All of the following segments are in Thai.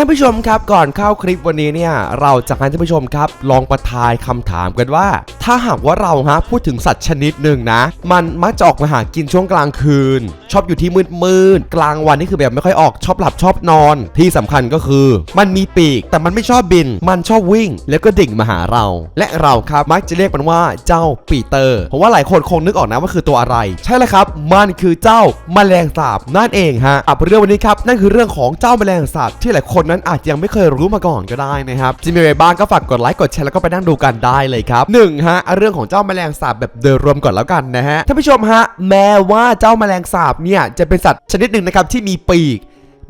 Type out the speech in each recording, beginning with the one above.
ท่านผู้ชมครับก่อนเข้าคลิปวันนี้เนี่ยเราจะให้ท่านผู้ชมครับ ลองประทายคำถามกันว่า ถ้าหากว่าเราฮะพูดถึงสัตว์ชนิดหนึ่งนะ มันมักจะออกมาหากินช่วงกลางคืน ชอบอยู่ที่มืดมืดกลางวันนี่คือแบบไม่ค่อยออกชอบหลับชอบนอน ที่สำคัญก็คือ มันมีปีกแต่มันไม่ชอบบิน มันชอบวิ่ง แล้วก็ดิ่งมาหาเรา และเราครับมักจะเรียกมันว่าเจ้าปีเตอร์ผมว่าหลายคนคงนึกออกนะว่าคือตัวอะไร ใช่เลยครับ มันคือเจ้าแมลงสาบนั่นเองฮะอะเรื่องวันนี้ครับนั่นคือเรื่องของเจ้าแมลงสาบที่หลายคนนั้นอาจยังไม่เคยรู้มาก่อนก็ได้นะครับจะมีอะไรบ้างก็ฝากกดไลค์กดแชร์แล้วก็ไปนั่งดูกันได้เลยครับหนึ่งฮะเรื่องของเจ้าแมลงสาบแบบโดยรวมก่อนแล้วกันนะฮะท่านผู้ชมฮะแม้ว่าเจ้าแมลงสาบเนี่ยจะเป็นสัตว์ชนิดหนึ่งนะครับที่มีปีก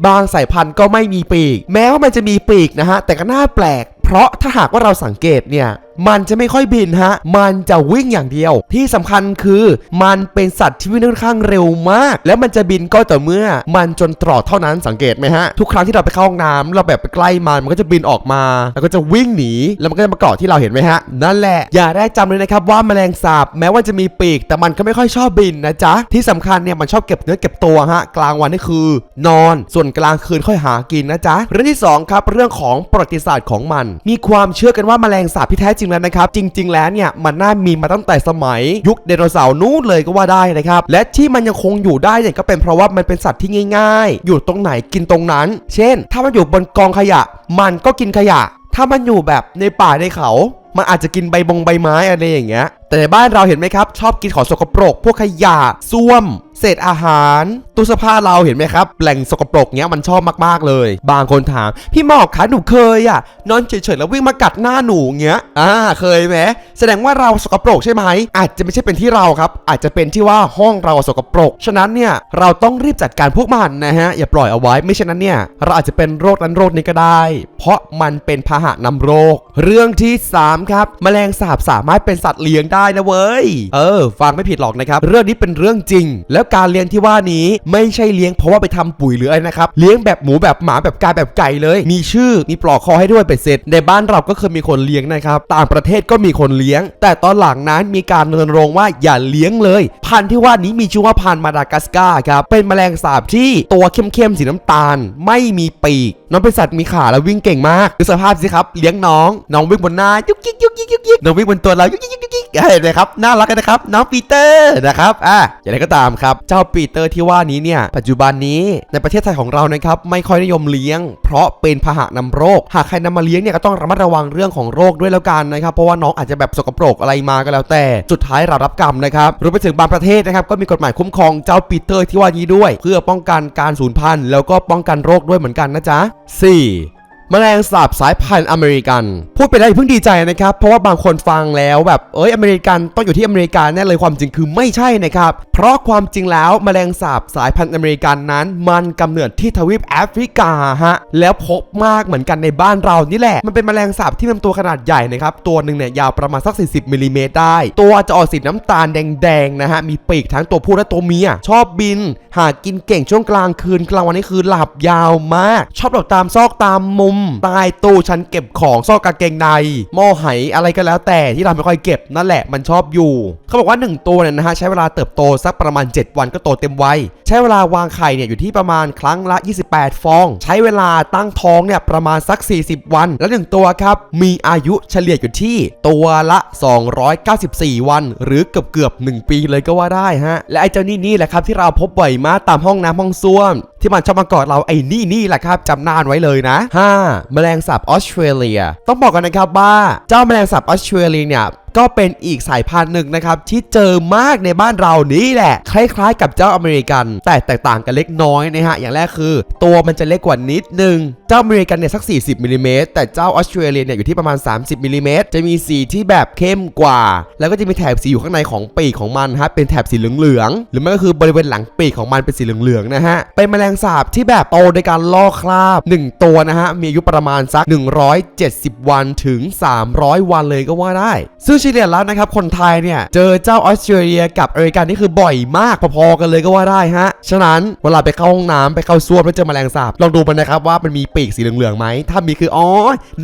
บางสายพันธุ์ก็ไม่มีปีก แม้ว่ามันจะมีปีกนะฮะแต่ก็น่าแปลก เพราะถ้าหากว่าเราสังเกตเนี่ย มันจะไม่ค่อยบินฮะ มันจะวิ่งอย่างเดียว ที่สำคัญคือมันเป็นสัตว์ที่วิ่งค่อนข้างเร็วมาก แล้วมันจะบินก็ต่อเมื่อ มันจนตรอกเท่านั้นสังเกตไหมฮะ ทุกครั้งที่เราไปเข้าห้องน้ำเราแบบไปใกล้มันมันก็จะบินออกมา แล้วก็จะวิ่งหนี แล้วมันก็จะมาเกาะที่เราเห็นไหมฮะ นั่นแหละ อย่าได้จำเลยนะครับว่าแมลงสาบแม้ว่าจะมีปีก แต่มันก็ไม่ค่อยชอบบินนะจ๊ะ ที่สำคัญเนี่ยมันชอบเก็บเนื้อเก็บตัวฮะ กลางวันนี่คือ นอน ส่วนกลางคืนค่อยหากินนะจ๊ะ เรื่องที่สองครับเรื่องของประวัติศาสตร์ของมัน มีความเชื่อกันว่าแมลงสาบที่แท้จริงแล้วนะครับ จริง ๆ แล้วเนี่ยมันน่ามีมาตั้งแต่สมัย ยุคไดโนเสาร์นู้นเลยก็ว่าได้นะครับ และที่มันยังคงอยู่ได้เนี่ยก็เป็นเพราะว่ามันเป็นสัตว์ที่ง่าย ๆ อยู่ตรงไหนกินตรงนั้น เช่น ถ้ามันอยู่บนกองขยะ มันก็กินขยะ ถ้ามันอยู่แบบในป่าในเขา มันอาจจะกินใบบงใบไม้อะไรอย่างเงี้ย แต่ในบ้านเราเห็นไหมครับ ชอบกินของสกปรก พวกขยะส้วม เศษอาหารตู้เสื้อผ้าเราเห็นไหมครับแหล่งสกปรกเนี้ยมันชอบมากๆเลย บางคนถาม พี่หมอกคะหนูเคยอะนอนเฉยๆแล้ววิ่งมากัดหน้าหนูเงี้ยอ่าเคยไหมแสดงว่าเราสกปรกใช่ไหมอาจจะไม่ใช่เป็นที่เราครับ อาจจะเป็นที่ว่าห้องเราสกปรก ฉะนั้นเนี่ยเราต้องรีบจัดการพวกมันนะฮะอย่าปล่อยเอาไว้ไม่เช่นนั้นเนี่ยเราอาจจะเป็นโรคนั้นโรคนี้ก็ได้ เพราะมันเป็นพาหะนำโรค เรื่องที่ 3 ครับ แมลงสาบสามารถเป็นสัตว์เลี้ยงได้นะเว้ยเออ ฟังไม่ผิดหรอกนะครับ เรื่องนี้เป็นเรื่องจริง แล้วการเลี้ยงที่ว่านี้ไม่ใช่เลี้ยงเพราะว่าไปทำปุ๋ยหรืออะไรนะครับ เลี้ยงแบบหมูแบบหมาแบบกาแบบไก่เลย มีชื่อมีปลอกคอให้ด้วยเป็นเสร็จ ในบ้านเราก็เคยมีคนเลี้ยงนะครับ ต่างประเทศก็มีคนเลี้ยง แต่ตอนหลังนั้นมีการรณรงค์ว่าอย่าเลี้ยงเลย พันธุ์ที่ว่านี้มีชื่อว่าพันธุ์มาดากัสการ์ครับ เป็นแมลงสาบที่ตัวเข้มๆสีน้ำตาล ไม่มีปีก น้องเป็นสัตว์มีขาแล้ววิ่งเก่งมากดูสภาพสิครับ เลี้ยงน้อง น้องวิ่งบนหน้ายุกยิกยุกยิกยุกยิกน้องวิ่งบนตัวเรายุกยิกยุกยิกยุกเห็นไหมครับ น่ารักนนะครับ น้องปีเตอร์นะครับ อะอย่างไรก็ตามครับเจ้าปีเตอร์ที่ว่านี้เนี่ยปัจจุบันนี้ในประเทศไทยของเรานะครับไม่ค่อยนิยมเลี้ยง เพราะเป็นพาหะนำโรค หากใครนำมาเลี้ยงเนี่ยก็ต้องระมัดระวังเรื่องของโรคด้วยแล้วกันนะครับ เพราะว่าน้องอาจจะแบบสกปรกอะไรมาก็แล้วแต่สุดท้ายเรารับกรรมนะครับรวมไปถึงบางประเทศนะครับก็มีกฎหมายคุ้มครองเจ้าปีเตอร์ที่ว่านี้ด้วย เพื่อป้องกันการสูญพันธุ์แล้วก็ป้องกันโรคด้วยเหมือนกันนะจ๊ะ 4. แมลงสาบสายพันธุ์อเมริกัน พูดไปแล้วเพิ่งดีใจนะครับ เพราะว่าบางคนฟังแล้วแบบเอ้ยอเมริกันต้องอยู่ที่อเมริกาแน่เลยความจริงคือไม่ใช่นะครับ เพราะความจริงแล้วแมลงสาบสายพันธุ์อเมริกันนั้น มันกำเนิดที่ทวีปแอฟริกาฮะแล้วพบมากเหมือนกันในบ้านเรานี่แหละ มันเป็นแมลงสาบที่มีตัวขนาดใหญ่นะครับตัวหนึ่งเนี่ยยาวประมาณสัก 40มิลลิเมตรได้ ตัวจะออกสีน้ำตาลแดงๆนะฮะมีปีกทั้งตัวผู้และตัวเมียชอบบิน หากินเก่งช่วงกลางคืนกลางวันนี่คือหลับยาวมาก ชอบหลบตามซอกตามมุมใต้ตู้ชั้นเก็บของซอกกางเกงในหม้อไหอะไรก็แล้วแต่ที่เราไม่ค่อยเก็บนั่นแหละมันชอบอยู่ เขาบอกว่า 1 ตัวเนี่ยนะฮะใช้เวลาเติบโตสักประมาณ 7 วันก็โตเต็มวัยใช้เวลาวางไข่เนี่ยอยู่ที่ประมาณครั้งละ 28 ฟอง ใช้เวลาตั้งท้องเนี่ยประมาณสัก 40 วัน แล้ว1ตัวครับมีอายุเฉลี่ยอยู่ที่ตัวละ 294 วัน หรือเกือบเกือบ1ปีเลยก็ว่าได้ฮะและไอ้เจ้านี่นี่แหละครับที่เราพบบ่อยมากตามห้องน้ำห้องส้วมที่มันชอบมากอดเราไอ้นี่นี่แหละครับจำหนานไว้เลยนะ 5. แมลงสาบออสเตรเลีย ต้องบอกกันนะครับว่าเจ้าแมลงสาบออสเตรเลียเนี่ย ก็เป็นอีกสายพันธุ์หนึ่งนะครับที่เจอมากในบ้านเรานี่แหละ คล้ายๆ กับเจ้าอเมริกัน แต่แตกต่างกันเล็กน้อยนะฮะอย่างแรกคือ ตัวมันจะเล็กกว่านิดนึง เจ้าอเมริกันเนี่ยสัก 40มิลลิเมตรแต่เจ้าออสเตรเลียเนี่ยอยู่ที่ประมาณ 30มิลลิเมตรจะมีสีที่แบบเข้มกว่า แล้วก็จะมีแถบสีอยู่ข้างในของปีกของมันฮะเป็นแถบสีเหลืองๆหรือไม่ก็คือบริเวณหลังปีกของมันเป็นสีเหลืองๆนะฮะเป็นแมลงสาบที่แบบโตโดยการลอกคราบ 1 ตัวนะฮะมีอายุประมาณสัก 170 วันถึง 300 วันเลยก็ว่าได้ ซึ่งเลียแล้วนะครับคนไทยเนี่ยเจอเจ้าออสเตรเลียกับอเมริกันนี่คือบ่อยมากพอๆกันเลยก็ว่าได้ฮะฉะนั้นเวลาไปเข้าห้องน้ำไปเข้าส้วมแล้วเจอแมลงสาบลองดูมันนะครับว่ามันมีปีกสีเหลืองๆไหมถ้ามีคืออ๋อ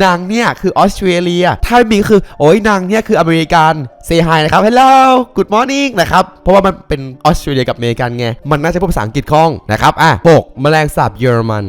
นางเนี่ยคือออสเตรเลีย ถ้าไม่มีคือโอ้ยนางเนี่ยคืออเมริกันเซฮายนะครับ hello good morning นะครับ เพราะว่ามันเป็นออสเตรเลียกับอเมริกันไง มันน่าจะพูดภาษาอังกฤษคล่องนะครับ อะปกแมลงสาบเยอรมัน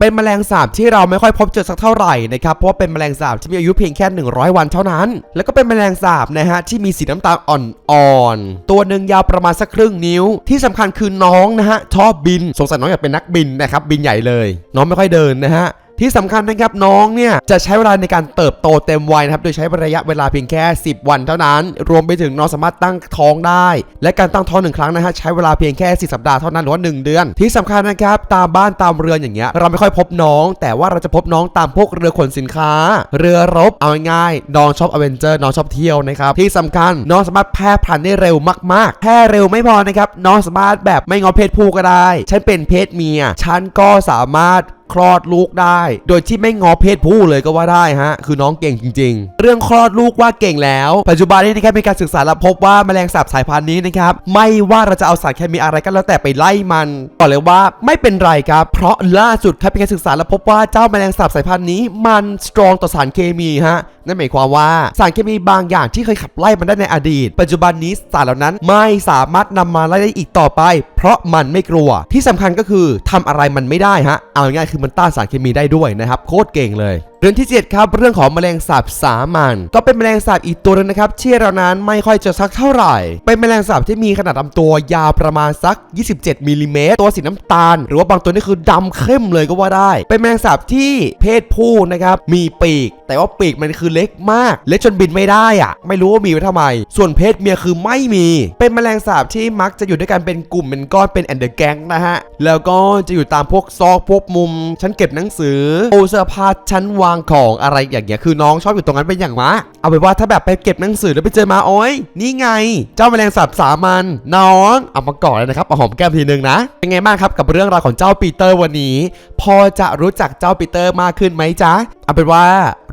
เป็นแมลงสาบที่เราไม่ค่อยพบเจอสักเท่าไหร่นะครับ เพราะว่าเป็นแมลงสาบที่มีอายุเพียงแค่ 100 วันเท่านั้น แล้วก็เป็นแมลงสาบนะฮะที่มีสีน้ำตาลอ่อนๆ ตัวหนึ่งยาวประมาณสักครึ่งนิ้ว ที่สำคัญคือน้องนะฮะชอบบิน สงสัยน้องอยากเป็นนักบินนะครับบินใหญ่เลย น้องไม่ค่อยเดินนะฮะ ที่สำคัญนะครับน้องเนี่ยจะใช้เวลาในการเติบโตเต็มวัยนะครับโดยใช้ระยะเวลาเพียงแค่ 10 วันเท่านั้น รวมไปถึงน้องสามารถตั้งท้องได้ และการตั้งท้องหนึ่งครั้งนะฮะใช้เวลาเพียงแค่4สัปดาห์เท่านั้นหรือว่า1เดือน ที่สำคัญนะครับตามบ้านตามเรือนอย่างเงี้ยเราไม่ค่อยพบน้อง แต่ว่าเราจะพบน้องตามพวกเรือขนสินค้า เรือรบเอาง่ายๆน้องชอบอเวนเจอร์น้องชอบเที่ยวนะครับที่สำคัญน้องสามารถแพร่พันธุ์ได้เร็วมากๆแพร่เร็วไม่พอนะครับน้องสามารถแบบไม่งอเพศผู้ก็ได้ ฉันเป็นเพศเมีย ฉันก็สามารถ คลอดลูกได้ โดยที่ไม่งอเพศผู้เลยก็ว่าได้ฮะ คือน้องเก่งจริง ๆ เรื่องคลอดลูกว่าเก่งแล้ว ปัจจุบันนี้นะครับมีการศึกษาและพบว่าแมลงสาบสายพันธุ์นี้นะครับ ไม่ว่าเราจะเอาสารเคมีอะไรก็แล้วแต่ไปไล่มันบอกเลยว่าไม่เป็นไรครับ เพราะล่าสุดครับมีการศึกษาและพบว่าเจ้าแมลงสาบสายพันธุ์นี้ มันสตรองต่อสารเคมีฮะนั่นหมายความว่าสารเคมีบางอย่างที่เคยขับไล่มันได้ในอดีต ปัจจุบันนี้สารเหล่านั้นไม่สามารถนำมาไล่ได้อีกต่อไป เพราะมันไม่กลัว ที่สำคัญก็คือทำอะไรมันไม่ได้ฮะ เอาง่ายๆคือมันต้านสารเคมีได้ด้วยนะครับ โคตรเก่งเลยเรื่องที่ 7 ครับ เรื่องของแมลงสาบสามัญก็เป็นแมลงสาบอีกตัวหนึงนะครับที่เรานั้นไม่ค่อยจอสักเท่าไหร่ เป็นแมลงสาบที่มีขนาดลำตัวยาวประมาณสัก 27มิลลิเมตรตัวสีน้ำตาล หรือว่าบางตัวนี่คือดำเข้มเลยก็ว่าได้ เป็นแมลงสาบที่เพศผู้นะครับมีปีก แต่ว่าปีกมันคือเล็กมาก เล็กจนบินไม่ได้อะไม่รู้ว่ามีไว้ทำไม ส่วนเพศเมียคือไม่มี เป็นแมลงสาบที่มักจะอยู่ด้วยกันเป็นกลุ่มเป็นก้อนเป็นแอนเดอร์แกงนะฮะแล้วก็จะอยู่ตามพวกซอกพวกมุมชั้นเก็บหนังสือโอเสื้อผ้าชั้นวางของอะไรอย่างเงี้ยคือน้องชอบอยู่ตรงนั้นเป็นอย่างมากเอาไปนว่าถ้าแบบไปเก็บหนังสือแล้วไปเจอมาโอ้ยนี่ไง เจ้าแมลงสาบสามัญน้องเอามากอดเลยนะครับเอาหอมแก้มทีนึงนะ เป็นไงบ้างครับกับเรื่องราวของเจ้าปีเตอร์วันนี้ พอจะรู้จักเจ้าปีเตอร์มากขึ้นไหมจ๊ะเอาเป็นว่า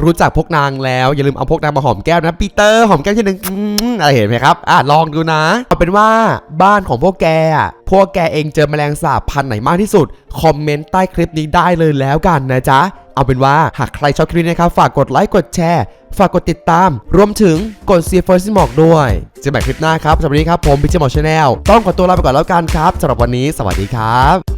รู้จักพวกนางแล้วอย่าลืมเอาพวกนางมาหอมแก้มนะปีเตอร์หอมแก้มทีนึงอืมอะไรเห็นไหมครับอะลองดูนะ เอาเป็นว่าบ้านของพวกแกอะพวกแกเองเจอแมลงสาบพันธุ์ไหนมากที่สุด คอมเมนต์ใต้คลิปนี้ได้เลยแล้วกันนะจ๊ะ เอาเป็นว่าหากใครชอบคลิปนี้นะครับ ฝากกดไลค์กดแชร์ ฝากกดติดตาม รวมถึงกด See First หมอกด้วยเจอกันใหม่คลิปหน้าครับสำหรับวันนี้ครับผมพิจิมอกชาแนลต้องขอตัวลาไปก่อนแล้วกันครับสำหรับวันนี้สวัสดีครับ